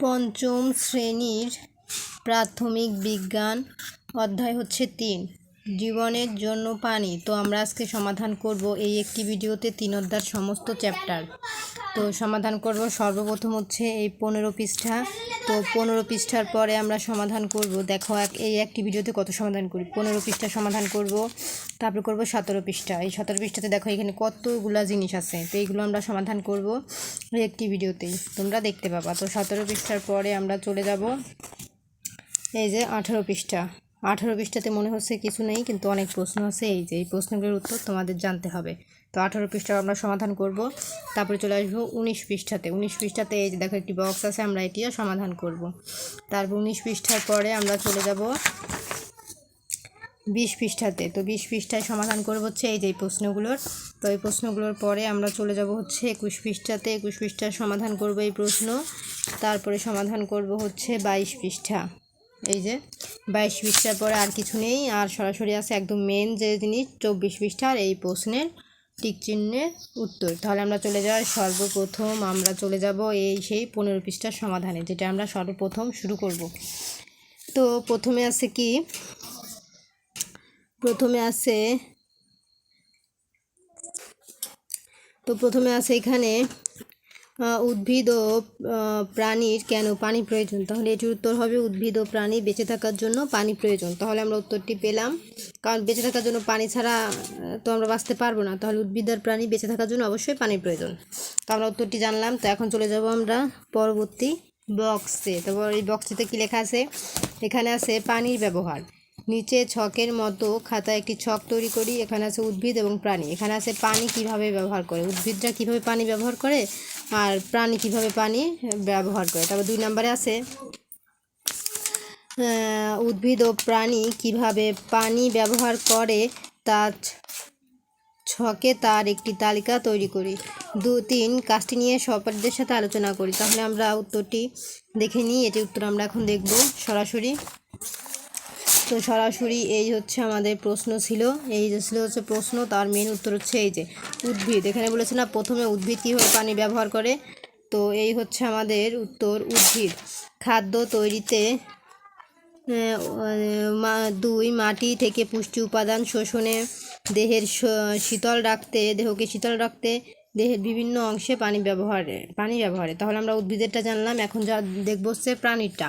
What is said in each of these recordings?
পঞ্চম শ্রেণির প্রাথমিক বিজ্ঞান অধ্যায় হচ্ছে তিন, জীবনের জন্য পানি। তো আমরা আজকে সমাধান করব এই একটি ভিডিওতে তিন অধ্যায়ের সমস্ত চ্যাপ্টার তো সমাধান করব। সর্বপ্রথম হচ্ছে এই পনেরো পৃষ্ঠা। তো পনেরো পৃষ্ঠার পরে আমরা সমাধান করব। দেখো, এক এই একটি ভিডিওতে কত সমাধান করি? পনেরো পৃষ্ঠা সমাধান করব। তারপর করব সতেরো পৃষ্ঠা। এই সতেরো পৃষ্ঠাতে দেখো, এখানে কতগুলা জিনিস আছে। তো এইগুলো আমরা সমাধান করব এই একটি ভিডিওতেই তোমরা দেখতে পাবা। তো সতেরো পৃষ্ঠার পরে আমরা চলে যাব। এই যে আঠেরো পৃষ্ঠা। আঠারো পৃষ্ঠাতে মনে হচ্ছে কিছু নেই, কিন্তু অনেক প্রশ্ন আছে। এই যে এই প্রশ্নগুলোর উত্তর তোমাদের জানতে হবে। তো আঠারো পৃষ্ঠা আমরা সমাধান করব। তারপরে চলে আসব উনিশ পৃষ্ঠাতে। উনিশ পৃষ্ঠাতে এই যে দেখো একটি বক্স আছে, আমরা এটিও সমাধান করব। তারপর উনিশ পৃষ্ঠার পরে আমরা চলে যাব বিশ পৃষ্ঠাতে। তো বিশ পৃষ্ঠায় সমাধান করব হচ্ছে এই যে প্রশ্নগুলোর। তো এই প্রশ্নগুলোর পরে আমরা চলে যাব হচ্ছে একুশ পৃষ্ঠাতে। একুশ পৃষ্ঠার সমাধান করব এই প্রশ্ন। তারপরে সমাধান করব হচ্ছে বাইশ পৃষ্ঠা। এই যে বাইশ পৃষ্ঠার পরে আর কিছু নেই। আর সরাসরি আছে একদম মেন যে জিনিস, চব্বিশ পৃষ্ঠার এই প্রশ্নের টিক চিহ্নের উত্তর। তাহলে আমরা চলে যাই সর্বপ্রথম। আমরা চলে যাব এই সেই পনেরো পৃষ্ঠার সমাধানে, যেটা আমরা সর্বপ্রথম শুরু করব। তো প্রথমে আছে কি? প্রথমে আছে, তো প্রথমে আছে এখানে উদ্ভিদ ও প্রাণীর কেন পানি প্রয়োজন? তাহলে এটির উত্তর হবে উদ্ভিদ ও প্রাণী বেঁচে থাকার জন্য পানি প্রয়োজন। তাহলে আমরা উত্তরটি পেলাম। কারণ বেঁচে থাকার জন্য পানি ছাড়া তো আমরা বাঁচতে পারব না। তাহলে উদ্ভিদ আর প্রাণী বেঁচে থাকার জন্য অবশ্যই পানির প্রয়োজন। তো আমরা উত্তরটি জানলাম। তো এখন চলে যাব আমরা পরবর্তী বক্সে তারপর এই বক্সটিতে কী লেখা আছে? এখানে আছে পানির ব্যবহার। নিচে ছকের মতো খাতায় একটি ছক তৈরি করি। এখানে আছে উদ্ভিদ এবং প্রাণী। এখানে আছে পানি কীভাবে ব্যবহার করে? উদ্ভিদরা কীভাবে পানি ব্যবহার করে আর প্রাণী কীভাবে পানি ব্যবহার করে? তারপর দুই নম্বরে আছে উদ্ভিদ ও প্রাণী কীভাবে পানি ব্যবহার করে তা ছকে তার একটি তালিকা তৈরি করি। দু, তিন কাজটি নিয়ে সহপাঠীদের সাথে আলোচনা করি। তাহলে আমরা উত্তরটি দেখে নিই। এটি উত্তর আমরা এখন দেখব সরাসরি। তো সরাসরি এই হচ্ছে আমাদের প্রশ্ন ছিল। এই যে ছিল হচ্ছে প্রশ্ন, তার মেন উত্তর হচ্ছে এই যে উদ্ভিদ। এখানে বলেছে না, প্রথমে উদ্ভিদ কীভাবে পানি ব্যবহার করে? তো এই হচ্ছে আমাদের উত্তর, উদ্ভিদ। খাদ্য তৈরিতে দুই মাটি থেকে পুষ্টি উপাদান শোষণে, দেহের শীতল রাখতে, দেহকে শীতল রাখতে দেহের বিভিন্ন অংশে পানি ব্যবহারে পানি ব্যবহারে। তাহলে আমরা উদ্ভিদেরটা জানলাম, এখন যা দেখব হচ্ছে প্রাণীরটা।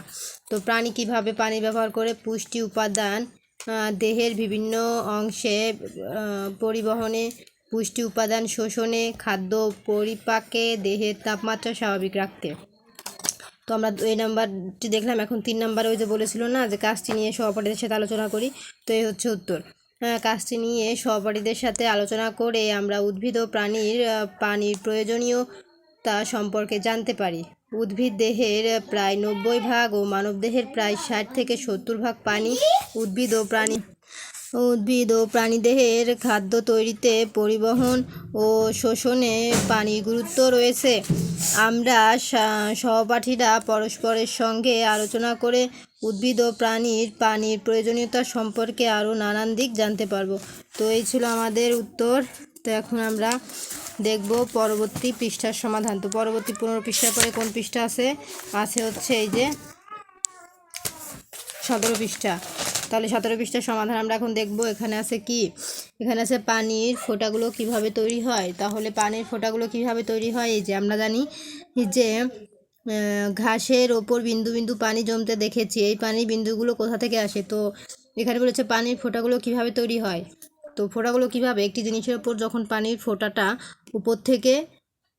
তো প্রাণী কীভাবে পানি ব্যবহার করে? পুষ্টি উপাদান দেহের বিভিন্ন অংশে পরিবহনে, পুষ্টি উপাদান শোষণে, খাদ্য পরিপাকে দেহের তাপমাত্রা স্বাভাবিক রাখতে। তো আমরা এই নাম্বারটি দেখলাম, এখন তিন নাম্বারে ওই যে বলেছিল না যে কাজটি নিয়ে সহপাঠীদের সাথে আলোচনা করি, তো এই হচ্ছে উত্তর। কাজটি নিয়ে সহপাঠীদের সাথে আলোচনা করে আমরা উদ্ভিদ ও প্রাণীর পানির প্রয়োজনীয়তা সম্পর্কে জানতে পারি। উদ্ভিদ দেহের প্রায় নব্বই ভাগ ও মানবদেহের প্রায় ষাট থেকে সত্তর ভাগ পানি উদ্ভিদ ও প্রাণী, উদ্ভিদ ও প্রাণীদেহের খাদ্য তৈরিতে পরিবহন ও শোষণে পানির গুরুত্ব রয়েছে। আমরা সহপাঠীরা পরস্পরের সঙ্গে আলোচনা করে উদ্ভিদ ও প্রাণীর পানির প্রয়োজনীয়তা সম্পর্কে আরও নানান দিক জানতে পারব। তো এই ছিল আমাদের উত্তর। তো এখন আমরা দেখব পরবর্তী পৃষ্ঠার সমাধান। তো পরবর্তী পনেরো পৃষ্ঠার পরে কোন পৃষ্ঠা আছে? আছে হচ্ছে এই যে সতেরো পৃষ্ঠা। তাহলে সতেরো পৃষ্ঠার সমাধান আমরা এখন দেখব। এখানে আছে কি? এখানে আছে পানির ফোঁটাগুলো কীভাবে তৈরি হয়? তাহলে পানির ফোঁটাগুলো কীভাবে তৈরি হয়? এই যে আমরা জানি যে ঘাসের ওপর বিন্দু বিন্দু পানি জমতে দেখেছি। এই পানির বিন্দুগুলো কোথা থেকে আসে? তো এখানে বলেছে, পানির ফোঁটাগুলো কীভাবে তৈরি হয়? তো ফোঁটাগুলো কীভাবে? একটি জিনিসের ওপর যখন পানির ফোঁটাটা উপর থেকে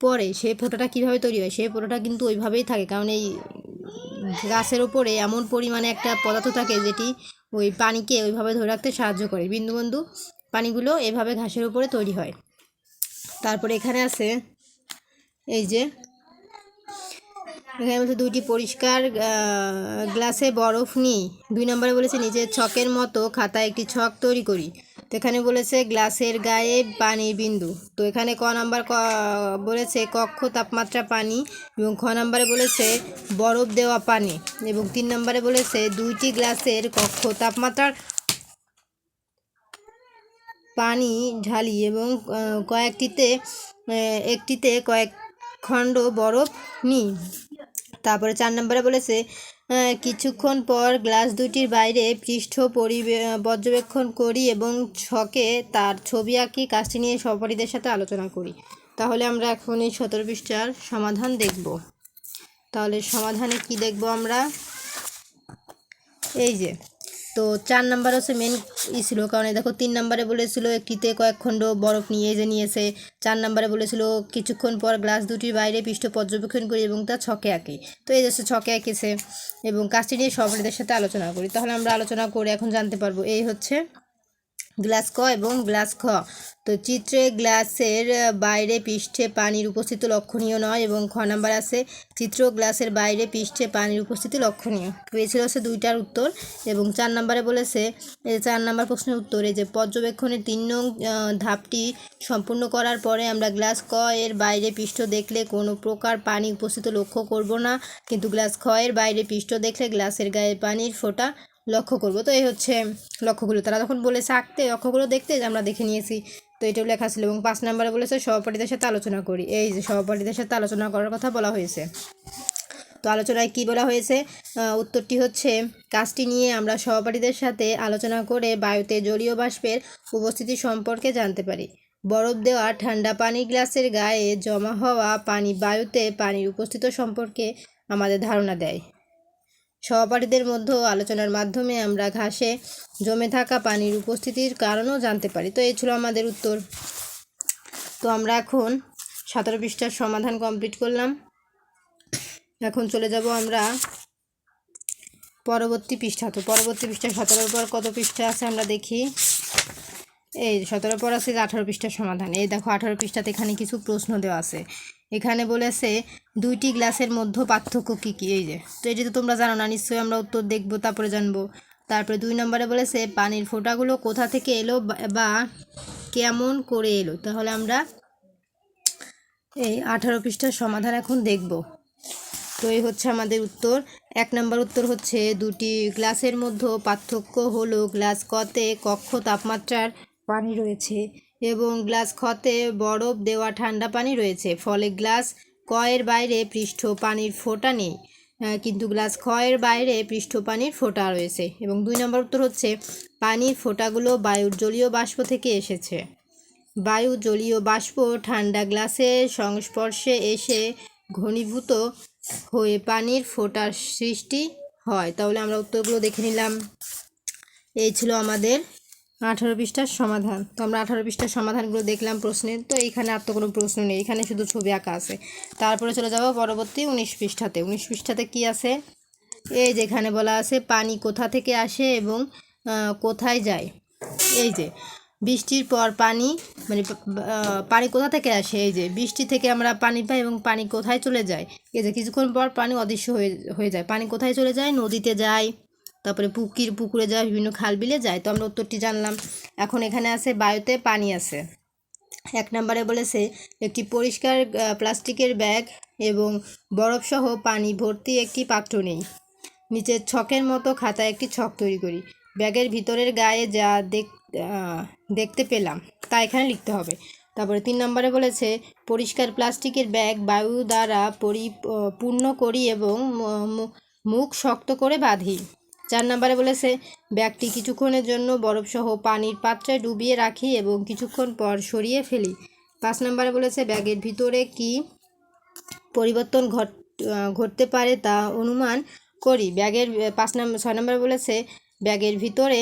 পড়ে সেই ফোঁটাটা কীভাবে তৈরি হয়? সেই ফোঁটাটা কিন্তু ওইভাবেই থাকে, কারণ এই গাছের ওপরে এমন পরিমাণে একটা পদার্থ থাকে যেটি ওই পানিকে ওইভাবে ধরে রাখতে সাহায্য করে। বিন্দু বিন্দু পানিগুলো এভাবে ঘাসের উপরে তৈরি হয়। তারপরে এখানে আছে এই যে এখানে বলছে দুইটি পরিষ্কার গ্লাসে বরফ নিই। দুই নম্বরে বলেছে, নিজের ছকের মতো খাতায় একটি ছক তৈরি করি। তো এখানে বলেছে, গ্লাসের গায়ে পানির বিন্দু। তো এখানে ক নাম্বার ক, বলেছে, কক্ষ, তাপমাত্রা, পানি। এবং খ নাম্বারে বলেছে, বরফ দেওয়া পানি। এবং তিন নম্বরে বলেছে, দুইটি গ্লাসের কক্ষ, তাপমাত্রার পানি ঢালি এবং কয়েকটিতে একটিতে কয়েক খণ্ড বরফ নিই। তারপরে চার নম্বরে বলেছে কিছুক্ষণ পর গ্লাস দুটির বাইরে পৃষ্ঠ পর্যবেক্ষণ করি এবং ছকে তার ছবি আঁকি, কাজটি নিয়ে সহপাঠীদের সাথে আলোচনা করি। তাহলে আমরা এখন এই সতেরো পৃষ্ঠার সমাধান দেখব। তাহলে সমাধানে কি দেখব আমরা? এই যে তো চার নাম্বার হচ্ছে মেন ই ছিল, কারণ দেখো তিন নাম্বারে বলেছিল একটিতে কয়েক খণ্ড বরফ নিয়ে এসে নিয়েছে। চার নাম্বারে বলেছিল কিছুক্ষণ পর গ্লাস দুটির বাইরে পৃষ্ঠ পর্যবেক্ষণ করি এবং তা ছকে আঁকে। তো এই যে ছকে আঁকেছে এবং কাজটি নিয়ে সবাইদের সাথে আলোচনা করি। তাহলে আমরা আলোচনা করে এখন জানতে পারব। এই হচ্ছে গ্লাস ক এবং গ্লাস খ তো চিত্রে গ্লাসের বাইরে পৃষ্ঠে পানির উপস্থিতি লক্ষণীয় নয় এবং খ নাম্বার আছে, চিত্র গ্লাসের বাইরে পৃষ্ঠে পানির উপস্থিতি লক্ষণীয়। তো এই ছিল হচ্ছে দুইটার উত্তর এবং চার নম্বরে বলেছে চার নম্বর প্রশ্নের উত্তরে যে পর্যবেক্ষণের তিন নং ধাপটি সম্পূর্ণ করার পরে আমরা গ্লাস ক এর বাইরে পৃষ্ঠ দেখলে কোনো প্রকার পানি উপস্থিত লক্ষ্য করব না। কিন্তু গ্লাস খ এর বাইরে পৃষ্ঠ দেখলে গ্লাসের গায়ে পানির ফোঁটা লক্ষ্য করব। তো এই হচ্ছে লক্ষ্যগুলো। তারা যখন বলেছে আঁকতে লক্ষ্যগুলো দেখতে যে আমরা দেখে নিয়েছি। তো এটাও লেখা ছিল এবং পাঁচ নম্বরে বলেছে, সহপাঠীদের সাথে আলোচনা করি। এই যে সহপাঠীদের সাথে আলোচনা করার কথা বলা হয়েছে। তো আলোচনায় কি বলা হয়েছে? উত্তরটি হচ্ছে, কাজটি নিয়ে আমরা সহপাঠীদের সাথে আলোচনা করে বায়ুতে জলীয় বাষ্পের উপস্থিতি সম্পর্কে জানতে পারি। বরফ দেওয়া ঠান্ডা পানির গ্লাসের গায়ে জমা হওয়া পানি বায়ুতে পানির উপস্থিত সম্পর্কে আমাদের ধারণা দেয়। সহপাঠীদের মধ্যে আলোচনার মাধ্যমে আমরা ঘাসে জমে থাকা পানির উপস্থিতির কারণও জানতে পারি। তো এই ছিল আমাদের উত্তর। তো আমরা এখন সতেরো পৃষ্ঠার সমাধান কমপ্লিট করলাম। এখন চলে যাব আমরা পরবর্তী পৃষ্ঠা। তো পরবর্তী পৃষ্ঠা সতেরোর পর কত পৃষ্ঠা আছে আমরা দেখি। এই সতেরো পর আছে আঠারো পৃষ্ঠার সমাধান। এই দেখো আঠারো পৃষ্ঠাতে এখানে কিছু প্রশ্ন দেওয়া আছে। এখানে বলেছে দুইটি গ্লাসের মধ্যে পার্থক্য কী কী? এই যে, তো এটি তো তোমরা জানো না, নিশ্চয়ই আমরা উত্তর দেখব, তারপরে জানব। তারপরে দুই নম্বরে বলেছে, পানির ফোঁটাগুলো কোথা থেকে এলো বা- কেমন করে এলো? তাহলে আমরা এই আঠারো পৃষ্ঠার সমাধান এখন দেখব। তো এই হচ্ছে আমাদের উত্তর। এক নম্বর উত্তর হচ্ছে, দুটি গ্লাসের মধ্যে পার্থক্য হলো গ্লাস কতে কক্ষ তাপমাত্রার পানি রয়েছে। এবং গ্লাস খতে বরফ দেওয়া ঠান্ডা পানি রয়েছে। ফলে গ্লাস কয়ের বাইরে পৃষ্ঠ পানির ফোঁটা নেই। কিন্তু গ্লাস ক্ষয়ের বাইরে পৃষ্ঠ পানির ফোঁটা রয়েছে এবং দুই নম্বর উত্তর হচ্ছে, পানির ফোঁটাগুলো বায়ুর জলীয় বাষ্প থেকে এসেছে। বায়ু জলীয় বাষ্প ঠান্ডা গ্লাসের সংস্পর্শে এসে ঘনীভূত হয়ে পানির ফোঁটার সৃষ্টি হয়। তাহলে আমরা উত্তরগুলো দেখে নিলাম। এই ছিল আমাদের আঠারো পৃষ্ঠার সমাধান। তো আমরা আঠারো পৃষ্ঠার সমাধানগুলো দেখলাম প্রশ্নের তো এইখানে আর তো কোনো প্রশ্ন নেই। এখানে শুধু ছবি আঁকা আছে। তারপরে চলে যাব পরবর্তী উনিশ পৃষ্ঠাতে। উনিশ পৃষ্ঠাতে কি আছে? এই যেখানে বলা আছে, পানি কোথা থেকে আসে এবং কোথায় যায়? এই যে, বৃষ্টির পর পানি মানে পানি কোথা থেকে আসে? এই যে, বৃষ্টি থেকে আমরা পানি পাই এবং পানি কোথায় চলে যায়? এই যে, কিছুক্ষণ পর পানি অদৃশ্য হয়ে হয়ে যায়। পানি কোথায় চলে যায়? নদীতে যায়। তারপরে পুকুর, পুকুরে যায় বিভিন্ন খাল বিলে যায়। তো আমরা উত্তরটি জানলাম। এখন এখানে আছে বায়ুতে পানি আছে। এক নম্বরে বলেছে, একটি পরিষ্কার প্লাস্টিকের ব্যাগ এবং বরফসহ পানি ভর্তি একটি পাত্র নেই। নিচের ছকের মতো খাতায় একটি ছক তৈরি করি। ব্যাগের ভিতরের গায়ে যা দেখ দেখতে পেলাম, তা এখানে লিখতে হবে। তারপরে তিন নম্বরে বলেছে, পরিষ্কার প্লাস্টিকের ব্যাগ বায়ু দ্বারা পরিপূর্ণ করি এবং মুখ শক্ত করে বাঁধি। চার নম্বরে বলেছে ব্যাগটি কিছুক্ষণের জন্য বরফসহ পানির পাত্রে ডুবিয়ে রাখি এবং কিছুক্ষণ পর সরিয়ে ফেলি। পাঁচ নম্বরে বলেছে, ব্যাগের ভিতরে কি পরিবর্তন ঘট ঘটতে পারে তা অনুমান করি। ব্যাগের, পাঁচ নম্বর ছয় নম্বর বলেছে, ব্যাগের ভিতরে,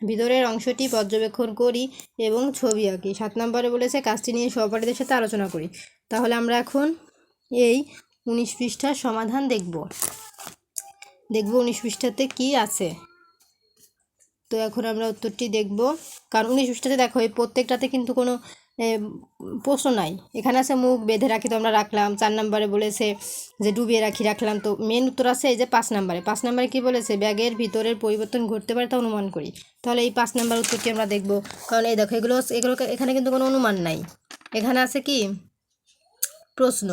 ভিতরের অংশটি পর্যবেক্ষণ করি এবং ছবি আঁকি। সাত নম্বরে বলেছে, কাজটি নিয়ে সহপাঠীদের সাথে আলোচনা করি। তাহলে আমরা এখন এই উনিশ পৃষ্ঠার সমাধান দেখব। দেখব উনিশ পৃষ্ঠাতে কি আছে। তো এখন আমরা উত্তরটি দেখব। কারণ উনিশ পৃষ্ঠাতে দেখো, এই প্রত্যেকটাতে কিন্তু কোনো প্রশ্ন নাই। এখানে আছে মুখ বেঁধে রাখি তো আমরা রাখলাম, চার নম্বরে বলেছে যে ডুবিয়ে রাখি রাখলাম। তো মেন উত্তর আছে এই যে পাঁচ নম্বরে। পাঁচ নম্বরে কি বলেছে? ব্যাগের ভিতরের পরিবর্তন ঘটতে পারে তা অনুমান করি। তাহলে এই পাঁচ নম্বর উত্তরটি আমরা দেখব। কারণ এই দেখো, এগুলো এগুলো এখানে কিন্তু কোনো অনুমান নাই। এখানে আছে কি? প্রশ্ন।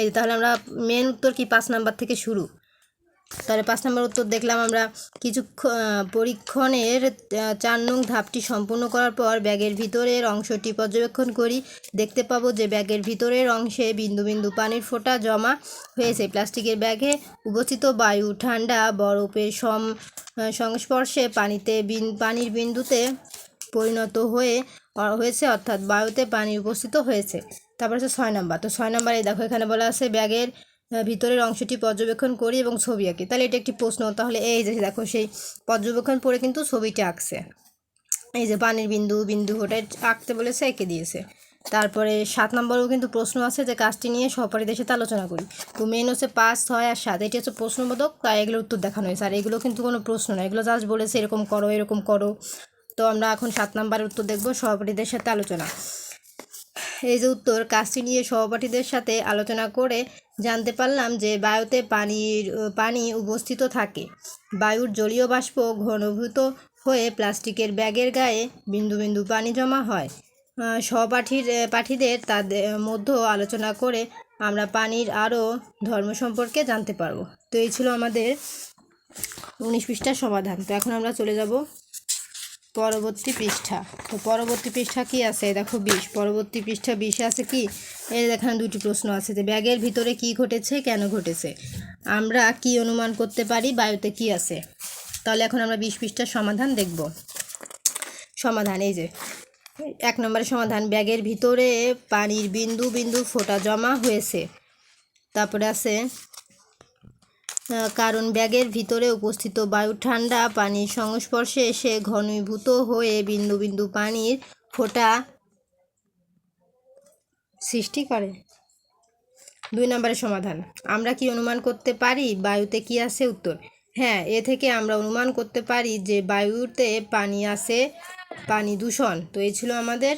এই তাহলে আমরা মেন উত্তর কি পাঁচ নাম্বার থেকে শুরু? তাহলে পাঁচ নম্বর উত্তর দেখলাম আমরা। কিছু পরীক্ষণের চার নং ধাপটি সম্পূর্ণ করার পর ব্যাগের ভিতরের অংশটি পর্যবেক্ষণ করি। দেখতে পাবো যে ব্যাগের ভিতরের অংশে বিন্দু বিন্দু পানির ফোঁটা জমা হয়েছে। প্লাস্টিকের ব্যাগে উপস্থিত বায়ু, ঠান্ডা, বরফের সম সংস্পর্শে পানিতে বিন, পানির বিন্দুতে পরিণত হয়ে হয়েছে অর্থাৎ বায়ুতে পানি উপস্থিত হয়েছে। তারপর হচ্ছে ছয় নম্বর। তো ছয় নম্বরে দেখো এখানে বলা আছে ব্যাগের ভিতরের অংশটি পর্যবেক্ষণ করি এবং ছবি আঁকি। তাহলে এটা একটি প্রশ্ন। তাহলে এই যে দেখো, সেই পর্যবেক্ষণ পরে কিন্তু ছবিটা আঁকছে। এই যে পানির বিন্দু বিন্দু ওটা আঁকতে বলেছে, এঁকে দিয়েছে। তারপরে সাত নম্বরেও কিন্তু প্রশ্ন আছে যে কাজটি নিয়ে সহপাঠীদের সাথে আলোচনা করি। তো মেন হচ্ছে পাঁচ, ছয় আর সাত। এটি হচ্ছে প্রশ্নবোধক, তাই এগুলোর উত্তর দেখানো হয়েছে। আর এগুলো কিন্তু কোনো প্রশ্ন না। এগুলো জাস্ট বলেছে, এরকম করো এরকম করো। তো আমরা এখন সাত নম্বরের উত্তর দেখব সহপাঠীদের সাথে আলোচনা। এই যে উত্তর, কাজটি নিয়ে সহপাঠীদের সাথে আলোচনা করে জানতে পারলাম যে বায়ুতে পানির পানি উপস্থিত থাকে। বায়ুর জলীয় বাষ্প ঘনীভূত হয়ে প্লাস্টিকের ব্যাগের গায়ে বিন্দু বিন্দু পানি জমা হয়। সহপাঠীর পাঠীদের তাদের মধ্যে আলোচনা করে আমরা পানির আরও ধর্ম সম্পর্কে জানতে পারব। তো এই ছিল আমাদের উনিশ পৃষ্ঠার সমাধান। তো এখন আমরা চলে যাব পরবর্তী পৃষ্ঠা। তো পরবর্তী পৃষ্ঠা কি আছে? দেখো বিশ। পরবর্তী পৃষ্ঠা বিশে আছে কি? এই দেখান দুটি প্রশ্ন আছে যে ব্যাগের ভিতরে কি ঘটেছে, কেন ঘটেছে? আমরা কি অনুমান করতে পারি, বায়ুতে কি আছে? তাহলে এখন আমরা বিশ পৃষ্ঠার সমাধান দেখব। সমাধান, এই যে। এক নম্বরের সমাধান, ব্যাগের ভিতরে পানির বিন্দু বিন্দু ফোঁটা জমা হয়েছে। তারপরে আছে কারণ ব্যাগের ভিতরে উপস্থিত বায়ু, ঠান্ডা পানির সংস্পর্শে এসে ঘনীভূত হয়ে বিন্দু বিন্দু পানির ফোঁটা সৃষ্টি করে। দুই নম্বরের সমাধান, আমরা কি অনুমান করতে পারি বায়ুতে কি আছে উত্তর? হ্যাঁ এ থেকে আমরা অনুমান করতে পারি যে বায়ুতে পানি আছে, পানি দূষণ, তো এই ছিল আমাদের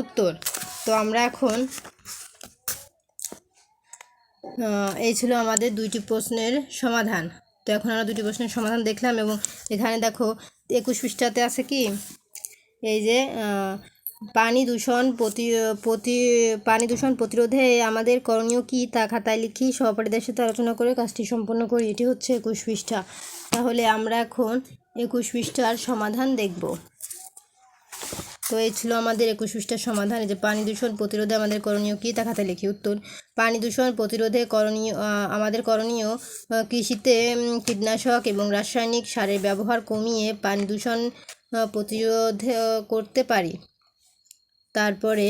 উত্তর। তো আমরা এখন এই ছিল আমাদের দুইটি প্রশ্নের সমাধান। তো এখন আমরা দুটি প্রশ্নের সমাধান দেখলাম এবং এখানে দেখো একুশ পৃষ্ঠাতে আছে কি? এই যে পানি দূষণ প্রতি প্রতি, পানি দূষণ প্রতিরোধে আমাদের করণীয় কী তা খাতায় লিখি সহপাঠীদের সাথে আলোচনা করে কাজটি সম্পন্ন করি। এটি হচ্ছে একুশ পৃষ্ঠা। তাহলে আমরা এখন একুশ পৃষ্ঠার সমাধান দেখব। তো এই ছিল আমাদের একুশ পৃষ্ঠার সমাধান। যে পানি দূষণ প্রতিরোধে আমাদের করণীয় কী, তা খাতায় লিখি উত্তর। পানি দূষণ প্রতিরোধে করণীয় আমাদের করণীয় কৃষিতে কীটনাশক এবং রাসায়নিক সারের ব্যবহার কমিয়ে পানি দূষণ প্রতিরোধ করতে পারি। তারপরে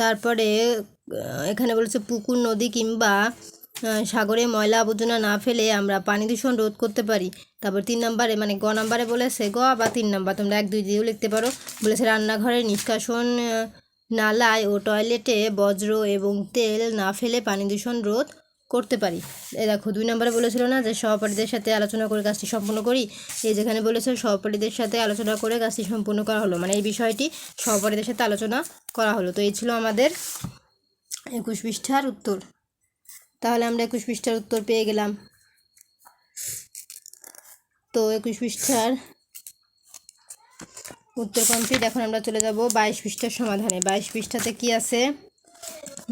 তারপরে এখানে বলেছে পুকুর, নদী কিংবা সাগরে ময়লা আবর্জনা না ফেলে আমরা পানি দূষণ রোধ করতে পারি। তারপর তিন নম্বরে মানে গ নম্বরে বলেছে গ বা তিন নম্বর, তোমরা এক, দুই দিয়েও লিখতে পারো। বলেছে রান্নাঘরের নিষ্কাশন নালায় ও টয়লেটে বজ্র এবং তেল না ফেলে পানি দূষণ রোধ করতে পারি। এ দেখো, দুই নম্বরে বলেছিল না যে সহপাঠীদের সাথে আলোচনা করে কাজটি সম্পূর্ণ করি? এই যেখানে বলেছে সহপাঠীদের সাথে আলোচনা করে কাজটি সম্পূর্ণ করা হলো। মানে এই বিষয়টি সহপাঠীদের সাথে আলোচনা করা হলো। তো এই ছিল আমাদের একুশ পৃষ্ঠার উত্তর। তাহলে আমরা একুশ পৃষ্ঠার উত্তর পেয়ে গেলাম। তো একুশ পৃষ্ঠার উত্তর কমপ্লিট এখন আমরা চলে যাব বাইশ পৃষ্ঠার সমাধানে। বাইশ পৃষ্ঠাতে কি আছে?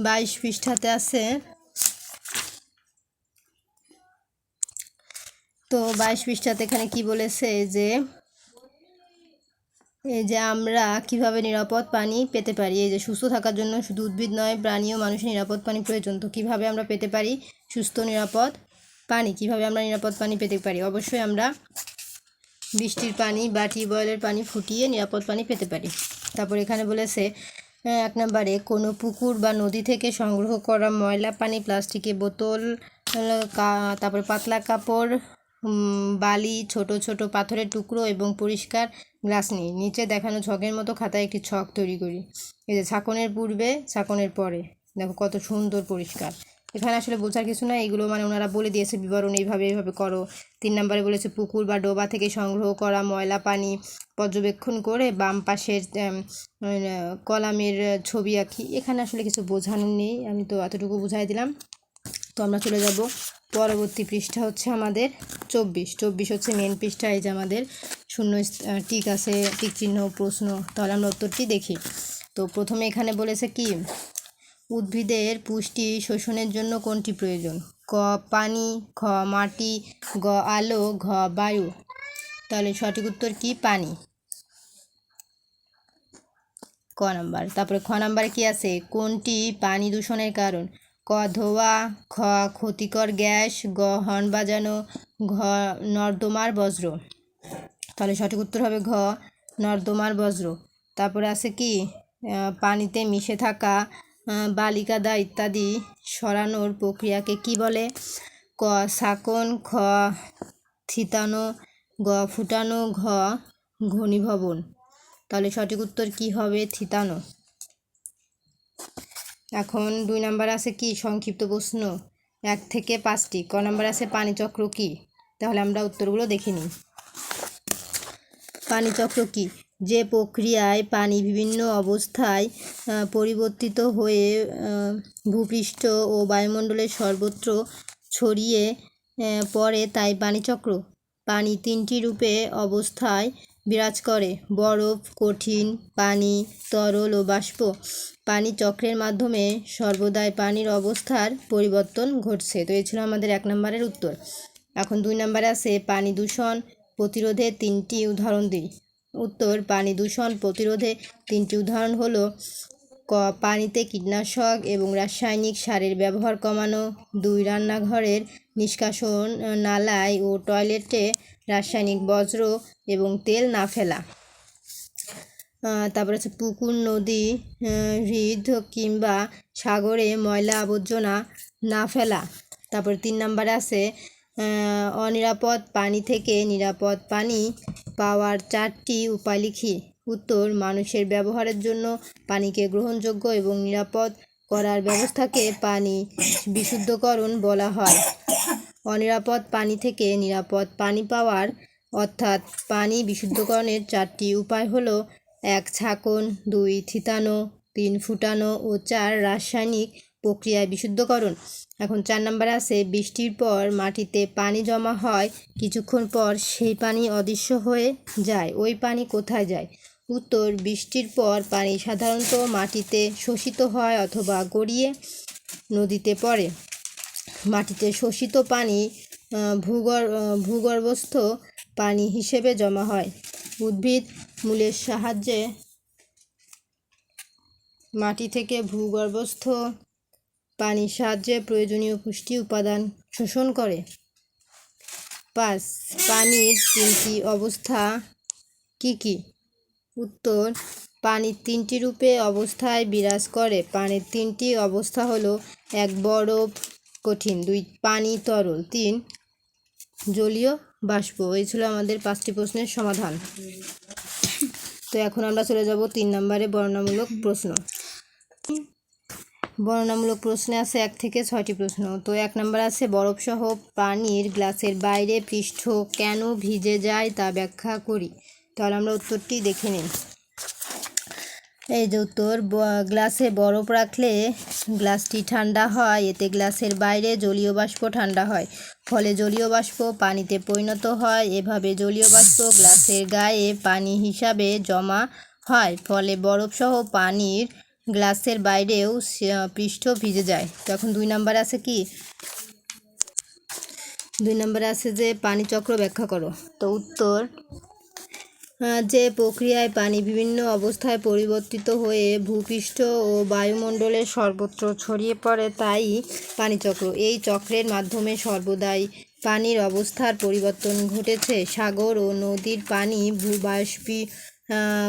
বাইশ পৃষ্ঠাতে আছে তো বাইশ পৃষ্ঠাতে এখানে কি বলেছে? যে যে আমরা কীভাবে নিরাপদ পানি পেতে পারি? এই যে সুস্থ থাকার জন্য শুধু উদ্ভিদ নয়, প্রাণী ও মানুষের নিরাপদ পানি প্রয়োজন। তো কীভাবে আমরা পেতে পারি সুস্থ, নিরাপদ পানি? কীভাবে আমরা নিরাপদ পানি পেতে পারি? অবশ্যই আমরা বৃষ্টির পানি বা টিউবওয়েলের পানি ফুটিয়ে নিরাপদ পানি পেতে পারি। তারপর এখানে বলেছে এক নম্বরে, কোনো পুকুর বা নদী থেকে সংগ্রহ করা ময়লা পানি, প্লাস্টিকের বোতল তারপর পাতলা কাপড় বালি, ছোট ছোট পাথরের টুকরো এবং পরিষ্কার গ্লাস নিই নিচে দেখানো ছকের মতো খাতায় একটি ছক তৈরি করি। এই যে ছাকনের পূর্বে, ছাকনের পরে। দেখো কত সুন্দর পরিষ্কার। এখানে আসলে বোঝার কিছু না এগুলো মানে ওনারা বলে দিয়েছে বিবরণ এইভাবে এইভাবে করো। তিন নম্বরে বলেছে, পুকুর বা ডোবা থেকে সংগ্রহ করা ময়লা পানি পর্যবেক্ষণ করে বাম পাশের কলামের ছবি আঁকি। এখানে আসলে কিছু বোঝানোর নেই। আমি তো এতটুকু বুঝাই দিলাম। তো আমরা চলে যাব পরবর্তী পৃষ্ঠা হচ্ছে আমাদের চব্বিশ। চব্বিশ হচ্ছে মেন পৃষ্ঠা, এই যে আমাদের শূন্য টিক আছে টিক চিহ্ন, প্রশ্ন তাহলে আমরা উত্তরটি দেখি। তো প্রথমে এখানে বলেছে কি? উদ্ভিদের পুষ্টি শোষণের জন্য কোনটি প্রয়োজন? ক, পানি, খ, মাটি, গ, আলো, ঘ, বায়ু। তাহলে সঠিক উত্তর কি? পানি। ক নাম্বার। তারপরে খ নাম্বারে কি আছে? কোনটি পানি দূষণের কারণ? ক ধোয়া, খ ক্ষতিকর গ্যাস, গ হর্ন বাজানো, ঘ নর্দমার বজ্র। তাহলে সঠিক উত্তর হবে ঘ নর্দমার বজ্র। তারপরে আছে কি? পানিতে মিশে থাকা বালিকাদা ইত্যাদি সরানোর প্রক্রিয়াকে কি বলে? ক শাকন খ থিতানো, গ ফুটানো, ঘ ঘনীভবন। তাহলে সঠিক উত্তর কি হবে? থিতানো। এখন দুই নাম্বার আছে কি? সংক্ষিপ্ত প্রশ্ন। এক থেকে পাঁচটি। ক নাম্বার আছে পানিচক্র কি? তাহলে আমরা উত্তরগুলো দেখে নিই। পানিচক্র কি? যে প্রক্রিয়ায় পানি বিভিন্ন অবস্থায় পরিবর্তিত হয়ে ভূপৃষ্ঠ ও বায়ুমণ্ডলের সর্বত্র ছড়িয়ে পড়ে তাই পানিচক্র পানি তিনটি রূপে অবস্থায় বিরাজ করে। বরফ, কঠিন পানি, তরল ও বাষ্প। পানি চক্রের মাধ্যমে সর্বদাই পানির অবস্থার পরিবর্তন ঘটছে। তো এই ছিল আমাদের এক নম্বরের উত্তর। এখন দুই নম্বরে আছে পানি দূষণ প্রতিরোধে তিনটি উদাহরণ দিই। উত্তর, পানি দূষণ প্রতিরোধে তিনটি উদাহরণ হলো, ক, পানিতে কীটনাশক এবং রাসায়নিক সারের ব্যবহার কমানো, দুই, রান্নাঘরের নিষ্কাশন, নালায় ও টয়লেটে রাসায়নিক বজ্র এবং তেল না ফেলা। তারপরে আছে পুকুর, নদী হ্রদ কিংবা সাগরে ময়লা আবর্জনা না ফেলা। তারপরে তিন নম্বরে আছে অনিরাপদ পানি থেকে নিরাপদ পানি পাওয়ার চারটি উপায় লিখি। উত্তর, মানুষের ব্যবহারের জন্য পানিকে গ্রহণযোগ্য এবং নিরাপদ করার ব্যবস্থাকে পানি বিশুদ্ধকরণ বলা হয়। অনিরাপদ পানি থেকে নিরাপদ পানি পাওয়ার অর্থাৎ পানি বিশুদ্ধকরণের চারটি উপায় হলো এক ছাকন, দুই থিতানো, তিন ফুটানো ও চার রাসায়নিক প্রক্রিয়ায় বিশুদ্ধকরণ। এখন চার নম্বরে আছে বৃষ্টির পর মাটিতে পানি জমা হয়, কিছুক্ষণ পর সেই পানি অদৃশ্য হয়ে যায়। ওই পানি কোথায় যায়? উত্তর বৃষ্টির পর পানি সাধারণত মাটিতে শোষিত হয় অথবা গড়িয়ে নদীতে পড়ে। মাটিতে শোষিত পানি ভূগর ভূগর্ভস্থ পানি হিসেবে জমা হয়। উদ্ভিদ মূলের সাহায্যে মাটি থেকে ভূগর্ভস্থ পানির সাহায্যে প্রয়োজনীয় পুষ্টি উপাদান শোষণ করে। পাঁচ, পানির তিনটি অবস্থা কি কি? উত্তর, পানির তিনটি রূপে অবস্থায় বিরাজ করে। পানির তিনটি অবস্থা হলো এক বরফ কঠিন, দুই পানি তরল, তিন জলীয় বাষ্প। এই ছিল আমাদের পাঁচটি প্রশ্নের সমাধান। তো এখন আমরা চলে যাব তিন নম্বরে বর্ণনামূলক প্রশ্ন। বর্ণনামূলক প্রশ্নে আছে এক থেকে ছয়টি প্রশ্ন। তো এক নম্বর আছে, বরফসহ পানির গ্লাসের বাইরে পৃষ্ঠ কেন ভিজে যায় তা ব্যাখ্যা করি। তাহলে আমরা উত্তরটি দেখে নিই। এই যে উত্তর গ্লাসে বরফ রাখলে গ্লাসটি ঠান্ডা হয়, এতে গ্লাসের বাইরে জলীয় বাষ্প ঠান্ডা হয়, ফলে জলীয় বাষ্প পানিতে পরিণত হয়, এভাবে জলীয় বাষ্প গ্লাসের গায়ে পানি হিসাবে জমা হয়, ফলে বরফসহ পানির গ্লাসের বাইরেও পৃষ্ঠ ভিজে যায়। তখন দুই নাম্বার আছে কি? দুই নাম্বার আছে যে পানি চক্র ব্যাখ্যা করো। তো উত্তর যে প্রক্রিয়ায় পানি বিভিন্ন অবস্থায় পরিবর্তিত হয়ে ভূপৃষ্ঠ ও বায়ুমণ্ডলের সর্বত্র ছড়িয়ে পড়ে, তাই পানিচক্র। এই চক্রের মাধ্যমে সর্বদাই পানির অবস্থার পরিবর্তন ঘটেছে। সাগর ও নদীর পানি ভূ বাষ্পী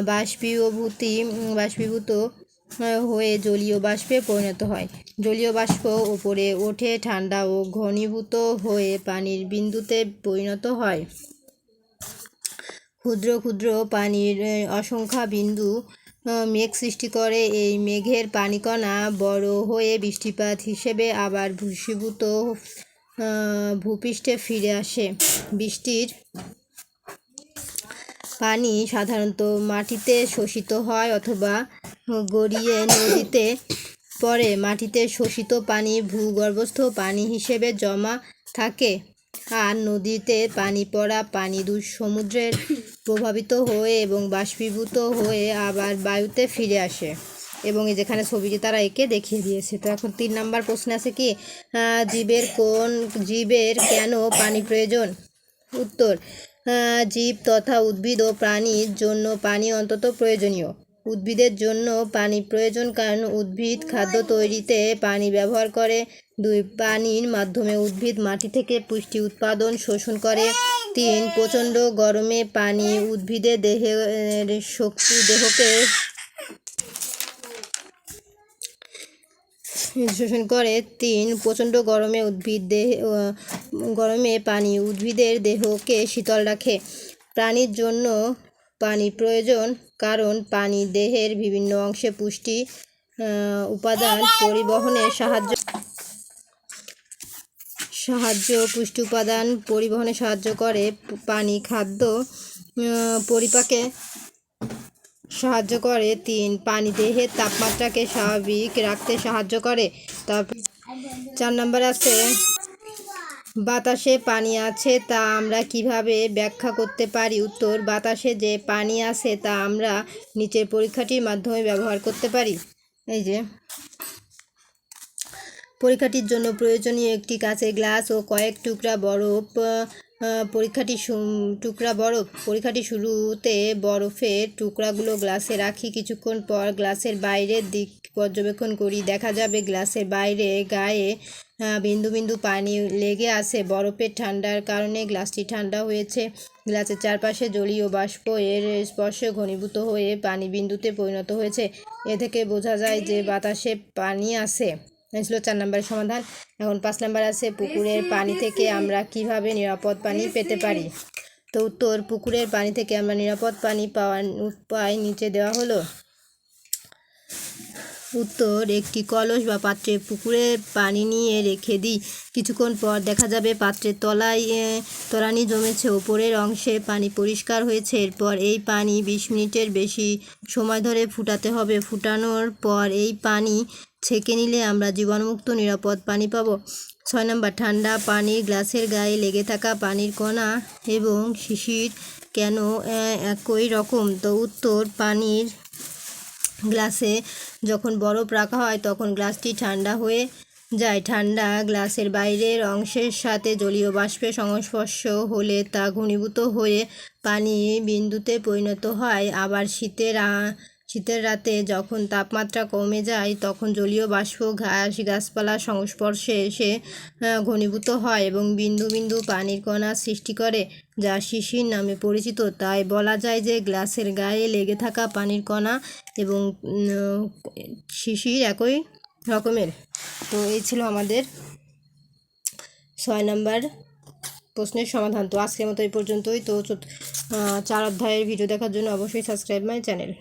বাষ্পীভূতি বাষ্পীভূত হয়ে জলীয় বাষ্পে পরিণত হয়। জলীয় বাষ্প ওপরে ওঠে, ঠান্ডা ও ঘনীভূত হয়ে পানির বিন্দুতে পরিণত হয়। ক্ষুদ্র ক্ষুদ্র পানির অসংখ্য বিন্দু মেঘ সৃষ্টি করে। এই মেঘের পানিকণা বড় হয়ে বৃষ্টিপাত হিসেবে আবার ভূষীভূত ভূপৃষ্ঠে ফিরে আসে। বৃষ্টির পানি সাধারণত মাটিতে শোষিত হয় অথবা গড়িয়ে নদীতে পড়ে। মাটিতে শোষিত পানি ভূগর্ভস্থ পানি হিসেবে জমা থাকে। আর নদীতে পানি পড়া পানি দূর সমুদ্রের প্রভাবিত হয়ে এবং বাষ্পীভূত হয়ে আবার বায়ুতে ফিরে আসে। এবং যেখানে ছবিটি তারা এঁকে দেখিয়ে দিয়েছে। তো এখন তিন নাম্বার প্রশ্ন আছে কি জীবের কোন, জীবের কেন পানি প্রয়োজন? উত্তর জীব তথা উদ্ভিদ ও প্রাণীর জন্য পানি অন্তত প্রয়োজনীয়। উদ্ভিদের জন্য পানি প্রয়োজন কারণ উদ্ভিদ খাদ্য তৈরিতে পানি ব্যবহার করে। দুই, পানির মাধ্যমে উদ্ভিদ মাটি থেকে পুষ্টি উৎপাদন শোষণ করে। তিন, প্রচণ্ড গরমে পানি উদ্ভিদের দেহের শক্তি, দেহকে শোষণ করে। তিন, প্রচণ্ড গরমে উদ্ভিদ দেহ গরমে পানি উদ্ভিদের দেহকে শীতল রাখে। প্রাণীর জন্য পানি প্রয়োজন। কারণ পানি দেহের বিভিন্ন অংশে পুষ্টি উপাদান পরিবহনে সাহায্য সাহায্য, পুষ্টি উপাদান পরিবহনে সাহায্য করে। পানি, খাদ্য পরিপাকে সাহায্য করে। তিন, পানি দেহের তাপমাত্রাকে স্বাভাবিক রাখতে সাহায্য করে। তারপর চার নম্বর আছে বাতাসে পানি আছে তা আমরা কীভাবে ব্যাখ্যা করতে পারি? উত্তর, বাতাসে যে পানি আছে তা আমরা নিচের পরীক্ষাটির মাধ্যমে ব্যবহার করতে পারি। এই যে। পরীক্ষাটির জন্য প্রয়োজনীয় একটি কাঁচের গ্লাস ও কয়েক টুকরা বরফ পরীক্ষাটি টুকরা বরফ। পরীক্ষাটি শুরুতে বরফের টুকরাগুলো গ্লাসে রাখি। কিছুক্ষণ পর গ্লাসের বাইরের দিক পর্যবেক্ষণ করি। দেখা যাবে গ্লাসের বাইরে গায়ে বিন্দু বিন্দু পানি লেগে আছে। বরফের ঠান্ডার কারণে গ্লাসটি ঠান্ডা হয়েছে। গ্লাসের চারপাশে জলীয় বাষ্প এর স্পর্শে ঘনীভূত হয়ে পানি বিন্দুতে পরিণত হয়েছে। এ থেকে বোঝা যায় যে বাতাসে পানি আছে। এই ছিল চার নম্বরের সমাধান। এখন পাঁচ নম্বর আছে পুকুরের পানি থেকে আমরা কীভাবে নিরাপদ পানি পেতে পারি? তো উত্তর পুকুরের পানি থেকে আমরা নিরাপদ পানি পাওয়ার উপায় নিচে দেওয়া হলো। উত্তর একটি কলস বা পাত্রে পুকুরে পানি নিয়ে রেখে দিই। কিছুক্ষণ পর দেখা যাবে পাত্রের তলায় তলানি জমেছে। ওপরের অংশে পানি পরিষ্কার হয়েছে। এরপর এই পানি বিশ মিনিটের বেশি সময় ধরে ফুটাতে হবে। ফুটানোর পর এই পানি ছেঁকে নিলে আমরা জীবাণুমুক্ত, নিরাপদ পানি পাবো। ছয় নম্বর, ঠান্ডা পানি, গ্লাসের গায়ে লেগে থাকা পানির কণা এবং শিশির কেন একই রকম? তো উত্তর, পানির গ্লাসে যখন বরফ রাখা হয়, তখন গ্লাসটি ঠান্ডা হয়ে যায়। ঠান্ডা গ্লাসের বাইরের অংশের সাথে জলীয় বাষ্পের সংস্পর্শ হলে তা ঘনীভূত হয়ে পানি বিন্দুতে পরিণত হয়। আবার শীতের শীতের রাতে যখন তাপমাত্রা কমে যায়, তখন জলীয় বাষ্প, ঘাস গাছপালার সংস্পর্শে এসে ঘনীভূত হয় এবং বিন্দু বিন্দু পানির কণা সৃষ্টি করে, যা শিশির নামে পরিচিত। তাই বলা যায় যে গ্লাসের গায়ে লেগে থাকা পানির কণা এবং শিশির একই রকমের। তো এই ছিল আমাদের ছয় নম্বর প্রশ্নের সমাধান। তো আজকের মতো এই পর্যন্তই। তো চার অধ্যায়ের ভিডিও দেখার জন্য অবশ্যই সাবস্ক্রাইব মাই চ্যানেল।